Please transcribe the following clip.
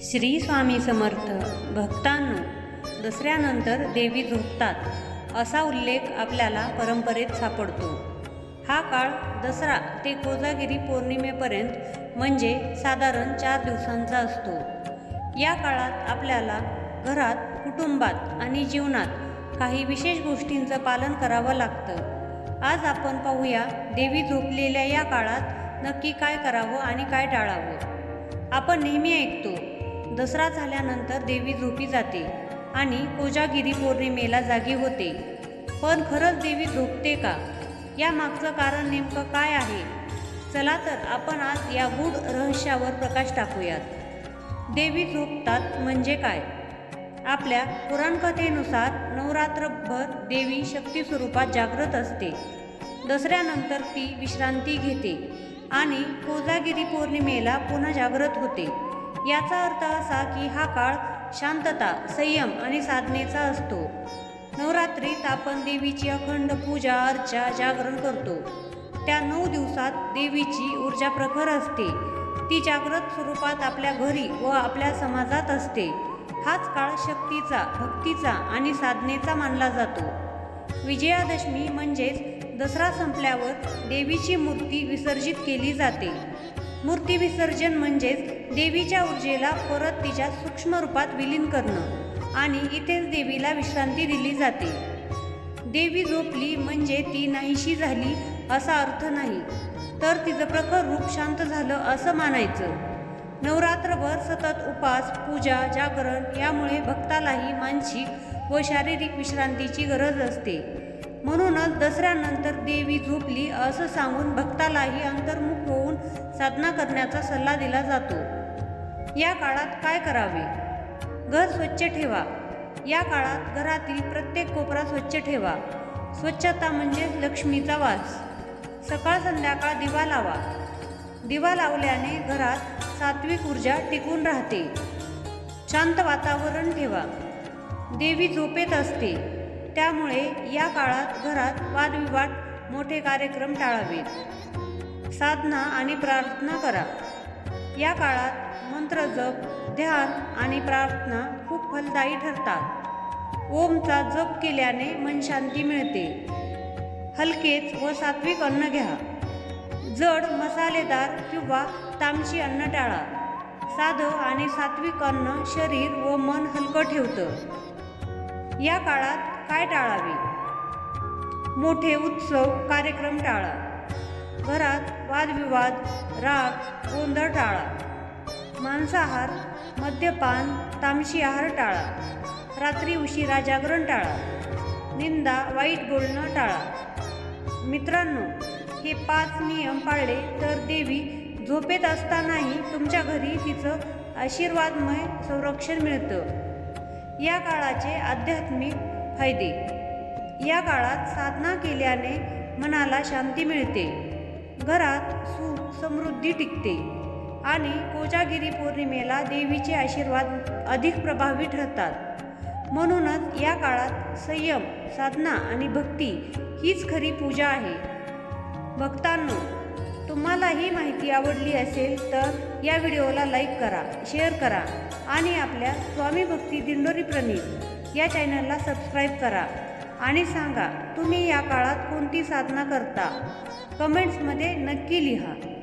श्री स्वामी समर्थ भक्तांनो दसऱ्यानंतर देवी झोपतात असा उल्लेख आपल्याला परंपरेत सापडतो. हा काळ दसरा ते कोजागिरी पौर्णिमेपर्यंत म्हणजे साधारण चार दिवसांचा असतो. या काळात आपल्याला घरात कुटुंबात आणि जीवनात काही विशेष गोष्टींचं पालन करावं लागतं. आज आपण पाहूया देवी झोपलेल्या या काळात नक्की काय करावं आणि काय टाळावं. आपण नेहमी ऐकतो दसरा झाल्यानंतर देवी झोपी जाते आणि कोजागिरी पौर्णिमेला जागी होते. पण खरंच देवी झोपते का? या मागचं कारण नेमकं काय आहे? चला तर आपण आज या गूढ रहस्यावर प्रकाश टाकूयात. देवी झोपतात म्हणजे काय? आपल्या पुराणकथेनुसार नवरात्रभर देवी शक्ती स्वरूपात जागृत असते. दसऱ्यानंतर ती विश्रांती घेते आणि कोजागिरी पौर्णिमेला पुन्हा जागृत होते. याचा अर्थ असा की हा काळ शांतता संयम आणि साधनेचा असतो. नवरात्रीत आपण देवीची अखंड पूजा अर्चा जागरण करतो. त्या नऊ दिवसात देवीची ऊर्जा प्रखर असते. ती जागृत स्वरूपात आपल्या घरी व आपल्या समाजात असते. हाच काळ शक्तीचा भक्तीचा आणि साधनेचा मानला जातो. विजयादशमी म्हणजेच दसरा संपल्यावर देवीची मूर्ती विसर्जित केली जाते. मूर्ती विसर्जन म्हणजेच देवीच्या ऊर्जेला परत तिच्या सूक्ष्म रूपात विलीन करणं आणि इथेच देवीला विश्रांती दिली जाते. देवी झोपली म्हणजे ती नाहीशी झाली असा अर्थ नाही तर तिचं प्रखर रूप शांत झालं असं मानायचं. नवरात्रभर सतत उपास पूजा जागरण यामुळे भक्तालाही मानसिक व शारीरिक विश्रांतीची गरज असते. म्हणूनच दसऱ्यानंतर देवी झोपली असं सांगून भक्तालाही अंतर्मुख होऊन साधना करण्याचा सल्ला दिला जातो. या काळात काय करावे? घर स्वच्छ ठेवा. या काळात घरातील प्रत्येक कोपरा स्वच्छ ठेवा. स्वच्छता म्हणजे लक्ष्मीचा वास. सकाळ संध्याकाळ दिवा लावा. दिवा लावल्याने घरात सात्विक ऊर्जा टिकून राहते. शांत वातावरण ठेवा. देवी झोपेत असते. त्यामुळे या काळात घरात वादविवाद मोठे कार्यक्रम टाळावेत. साधना आणि प्रार्थना करा. या काळात मंत्र जप ध्यान आणि प्रार्थना खूप फलदायी ठरतात. ओमचा जप केल्याने मन शांती मिळते. हलकेच व सात्विक अन्न घ्या. जड मसालेदार किंवा तामशी अन्न टाळा. साधं आणि सात्विक अन्न शरीर व मन हलकं ठेवतं. या काळात काय टाळावे? मोठे उत्सव कार्यक्रम टाळा. घरात वादविवाद राग गोंधळ टाळा मांसाहार मद्यपान तामशी आहार टाळा. रात्री उशिरा जागरण टाळा. निंदा वाईट बोलणं टाळा. मित्रांनो हे पाच नियम पाळले तर देवी झोपेत असतानाही तुमच्या घरी तिचं आशीर्वादमय संरक्षण मिळतं. या काळाचे आध्यात्मिक फायदे. या काळात साधना केल्याने मनाला शांती मिळते. घरात सुख समृद्धी टिकते. आणि कोजागिरी पौर्णिमेला देवीचे आशीर्वाद अधिक प्रभावी ठरतात. म्हणूनच या काळात संयम साधना आणि भक्ती हीच खरी पूजा आहे. भक्तांनो तुम्हाला ही माहिती आवडली असेल तर या व्हिडिओला लाईक करा शेअर करा आणि आपल्या स्वामी भक्ती दिंडोरी प्रणीत या चॅनलला सबस्क्राईब करा. आणि सांगा तुम्ही या काळात कोणती साधना करता? कमेंट्समध्ये नक्की लिहा.